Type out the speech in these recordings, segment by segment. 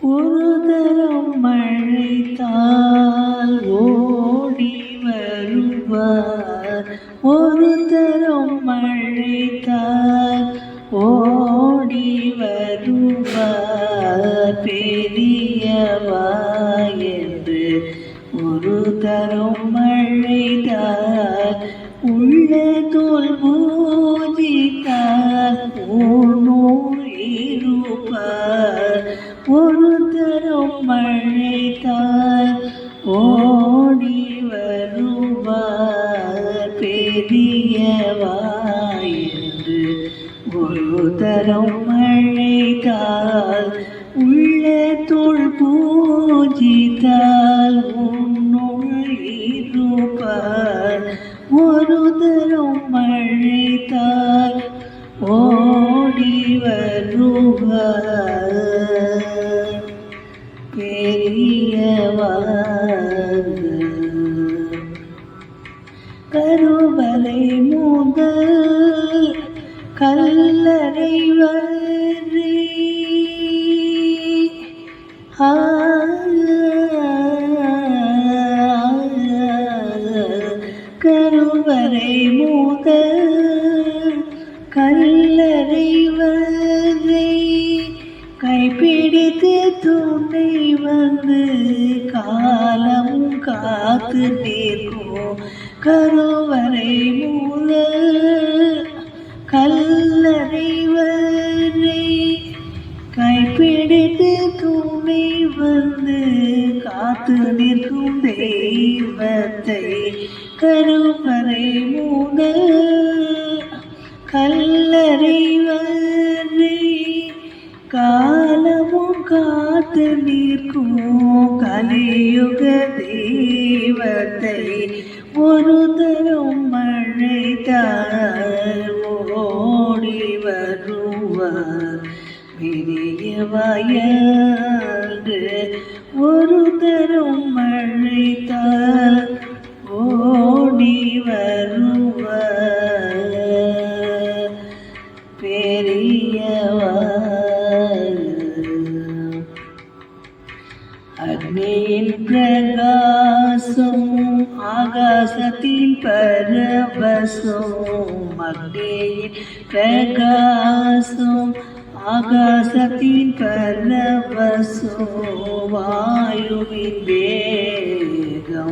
ஒரு தரம் மழைத்தால் ஓடி வருவார். ஒரு தரம் மழைத்தால் ஓடி வருவார். பெரியவாய் என்று ஒரு தரம் மழைத்தால் உள்ள தோல் பூஜித்தால் பெரியவா ஒரு தரம் மழைத்தால் உள்ள தோல் பூஜித்தால் உன்னுள் இருப்பார். ஒரு தரம் மழைத்தால் ஓடி வருவார். பெரியவர் கருவறை மூத கல்லறைவரை கைப்பிடித்து துணை வந்து காலம் காத்து நிற்கும் கருவறை முதல் கல்லறை நிற்கும் தெய்வத்தை கருவறை முதல் கல்லறை வரை காலமும் காத்து நிற்கும் கலியுக தெய்வத்தை ஒரு தரம் மழை மழைத்தார் ஓடி வருவார். பெரியவாயன்று ஒரு தரும் மழைத்தால் ஓடி வருவ பெரியவர் அக்னியின் பிரகாசம் ஆகாசத்தின் பரவசம் அக்னியின் பிரகாசம் ആകാശത്തിൻ കർണവസോ വായുവിൻ വേഗം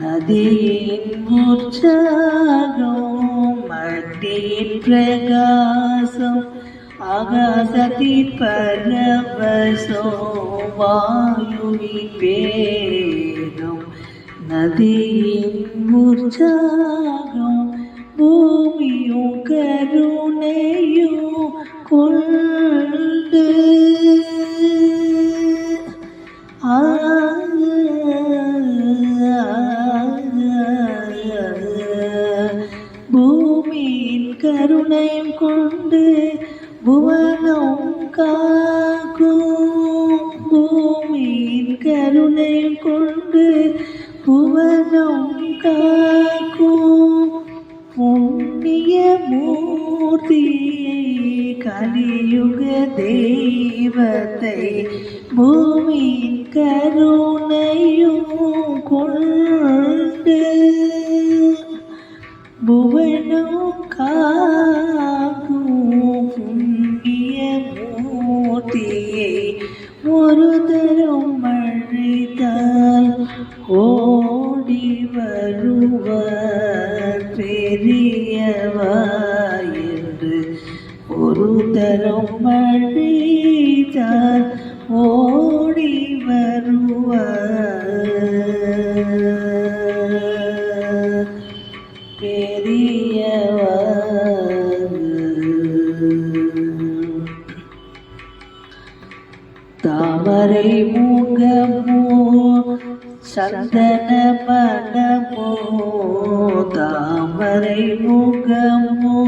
നദിയിൻ മൂർച്ഛനോ മഗ്നിയിൻ പ്രകാശം. ആകാശത്തിൻ കർണവസോ വായുവിൻ വേഗം നദിയിൻ മൂർച്ഛനോ ഭൂമിയോ കരുണയോ கொண்டு பூமியின் கருணையும் கொண்டு புவனம் காக்கும். பூமியின் கருணையும் கொண்டு புவனம் காக்கும். கலியுக தெய்வத்தை பூமியின் கருணையும் கொண்டு புவனம் காக்கும் புண்ணிய மூர்த்தியை ஒரு தரம் மழைத்தால் ஓடி வருவார். பெரியவர். தாமரை மூங்கமோ சந்தன மனமோ தாமரை மூங்கமோ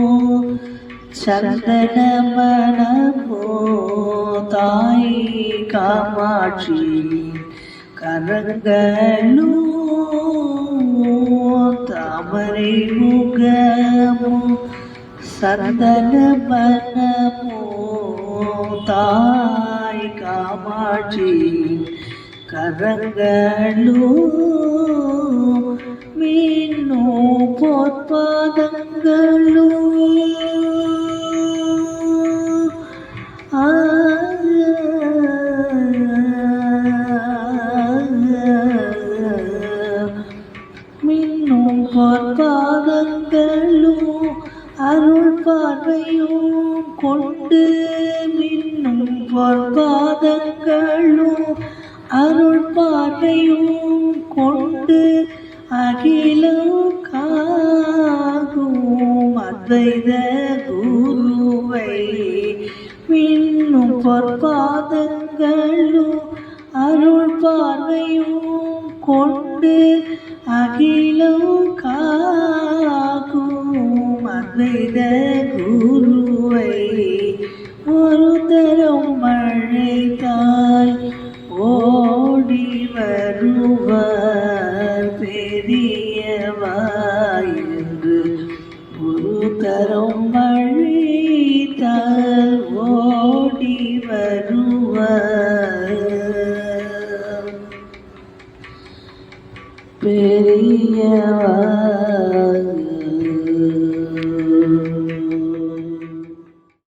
சந்தன மனமோ தாய் காமாட்சி கரங்களோ தாமரை முகமோ சந்தன மனமோ தாய் காமா காமாட்சி கரங்களோ மீனோ பொற்பாதங்களோ கொண்டு மின்னும் பொற்பாதங்களும் அருள் பார்வையும் கொண்டு அகிலம் காகும் அத்வைத குருவை. மின்னும் பொற்பாதங்களும் அருள் பார்வையும் கொண்டு அகிலம் காகும் அத்வைத பெரியவா